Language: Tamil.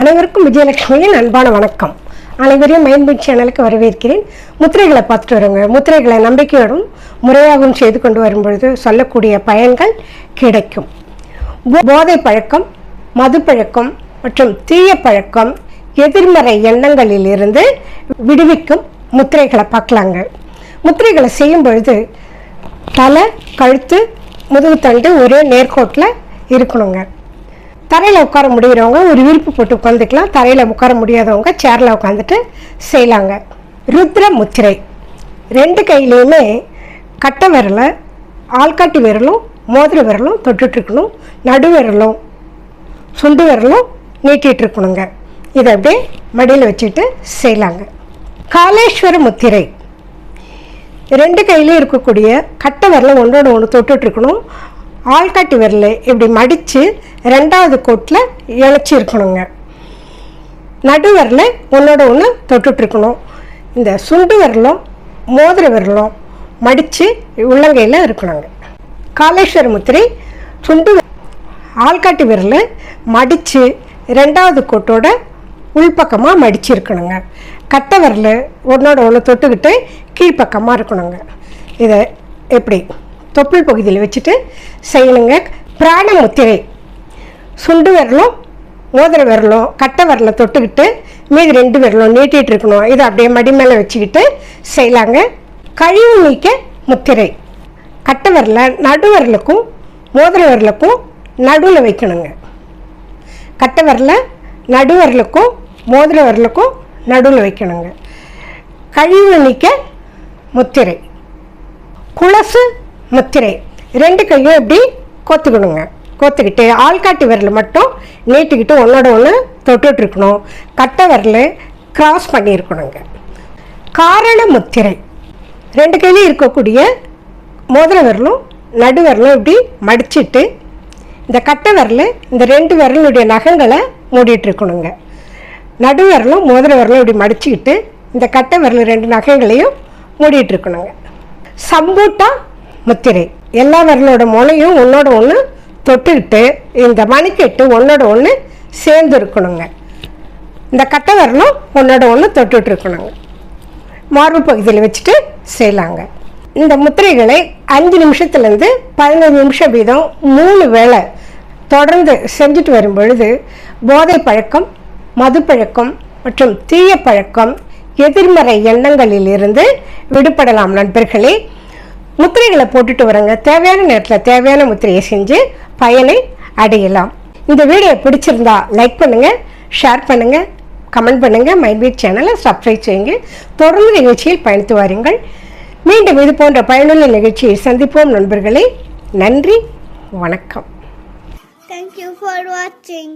அனைவருக்கும் விஜயலட்சுமியின் அன்பான வணக்கம். அனைவரையும் மைண்ட் சேனலுக்கு வரவேற்கிறேன். முத்திரைகளை பார்த்துட்டு வருங்க. முத்திரைகளை நம்பிக்கையோடும் முறையாகவும் செய்து கொண்டு வரும்பொழுது சொல்லக்கூடிய பயன்கள் கிடைக்கும். போதை பழக்கம் மது பழக்கம் மற்றும் தீய பழக்கம் எதிர்மறை எண்ணங்களில் இருந்து விடுவிக்கும் முத்திரைகளை பார்க்கலாங்க. முத்திரைகளை செய்யும் பொழுது தலை கழுத்து முதுகுத்தண்டு ஒரே நேர்கோட்டில் இருக்கணுங்க. தரையில் உட்கார முடிகிறவங்க ஒரு விருப்பு போட்டு உட்காந்துக்கலாம் தரையில் உட்கார முடியாதவங்க சேரில் உட்காந்துட்டு செய்யலாங்க ருத்ர முத்திரை ரெண்டு கையிலையுமே கட்டை விரலை ஆள்காட்டி விரலும் மோதிர விரலும் தொட்டுட்ருக்கணும். நடு விரலும் சுண்டு விரலும் நீட்டிகிட்ருக்கணுங்க இதை அப்படியே மடியில் வச்சுட்டு செய்யலாங்க காலேஸ்வர முத்திரை ரெண்டு கையிலையும் இருக்கக்கூடிய கட்டை விரலை ஒன்றோட ஒன்று தொட்டுட்டு இருக்கணும் ஆள்காட்டி விரலை இப்படி மடித்து ரெண்டாவது கோட்டில் இழைச்சிருக்கணுங்க. நடுவரில் ஒன்றோட ஒன்று தொட்டுட்ருக்கணும் இந்த சுண்டு விரலும் மோதிர விரலும் மடித்து உள்ளங்கையில் இருக்கணுங்க. காலேஸ்வர முத்திரை சுண்டு ஆள்காட்டி விரல் மடித்து ரெண்டாவது கோட்டோட உள்பக்கமாக மடிச்சிருக்கணுங்க. கட்டை விரல் ஒன்றோட ஒன்று தொட்டுக்கிட்டு கீழ்ப்பக்கமாக இருக்கணுங்க. இதை எப்படி? தொப்புள் பகுதியில் வச்சுட்டு செய்யணுங்க. பிராண முத்திரை. சுண்டு விரலும் மோதிர விரலும் கட்டை விரலை தொட்டுக்கிட்டு மீதி ரெண்டு விரலும் நீட்டிகிட்டு இருக்கணும். இதை அப்படியே மடி மேலே வச்சுக்கிட்டு செய்யலாங்க. கழிவு நீக்க முத்திரை. கட்டை விரலை நடு விரலுக்கும் மோதிர விரலுக்கும் நடுவில் வைக்கணுங்க. கட்டை விரலை நடு விரலுக்கும் மோதிர விரலுக்கும் நடுவில் வைக்கணுங்க. கழிவு நீக்க முத்திரை. குளசு முத்திரை. ரெண்டு கையும் இப்படி கோத்துக்கணுங்க. கோத்துக்கிட்டு ஆள்காட்டி விரல் மட்டும் நீட்டிக்கிட்டு ஒன்றோட ஒன்று தொட்டுட்ருக்கணும். கட்டை விரல் க்ராஸ் பண்ணியிருக்கணுங்க. காரண முத்திரை. ரெண்டு கையிலையும் இருக்கக்கூடிய மோதிர விரலும் நடு விரலும் இப்படி மடிச்சிட்டு இந்த கட்டை விரல் இந்த ரெண்டு விரலுடைய நகங்களை மூடிட்டு இருக்கணுங்க நடு விரலும் மோதிர விரலும் இப்படி மடிச்சுக்கிட்டு இந்த கட்டை விரல் ரெண்டு நகைகளையும் மூடிட்டுருக்கணுங்க சம்பூட்டா முத்திரை. எல்லா விரலோட முனையும் ஒன்றோட ஒன்று தொட்டுக்கிட்டு இந்த மணிக்கெட்டு ஒன்றோட ஒன்று சேர்ந்து இருக்கணுங்க இந்த கட்டை விரலும் ஒன்றோட ஒன்று தொட்டுட்டு இருக்கணுங்க மார்பு பகுதியில் வச்சுட்டு செய்யலாங்க. இந்த முத்திரைகளை அஞ்சு நிமிஷத்துலேருந்து பதினஞ்சு நிமிஷம் வீதம் மூணு வேளை தொடர்ந்து செஞ்சுட்டு வரும் பொழுது போதை பழக்கம் மது பழக்கம் மற்றும் தீய பழக்கம் எதிர்மறை எண்ணங்களில் இருந்து விடுபடலாம் நண்பர்களே. முத்திரைகளை போட்டுட்டு வரங்க தேவையான நேரத்தில் தேவையான முத்திரையை செஞ்சு பயனை அடையலாம். இந்த வீடியோ பிடிச்சிருந்தா லைக் பண்ணுங்கள் ஷேர் பண்ணுங்கள் கமெண்ட் பண்ணுங்கள் மைபீட் சேனலை சப்ஸ்கிரைப் செய்யுங்க. தொடர்ந்து நிகழ்ச்சியில் பயணித்து வாருங்கள். மீண்டும் இது போன்ற பயனுள்ள நிகழ்ச்சியை சந்திப்போம் நண்பர்களே. நன்றி வணக்கம். Thank you for watching.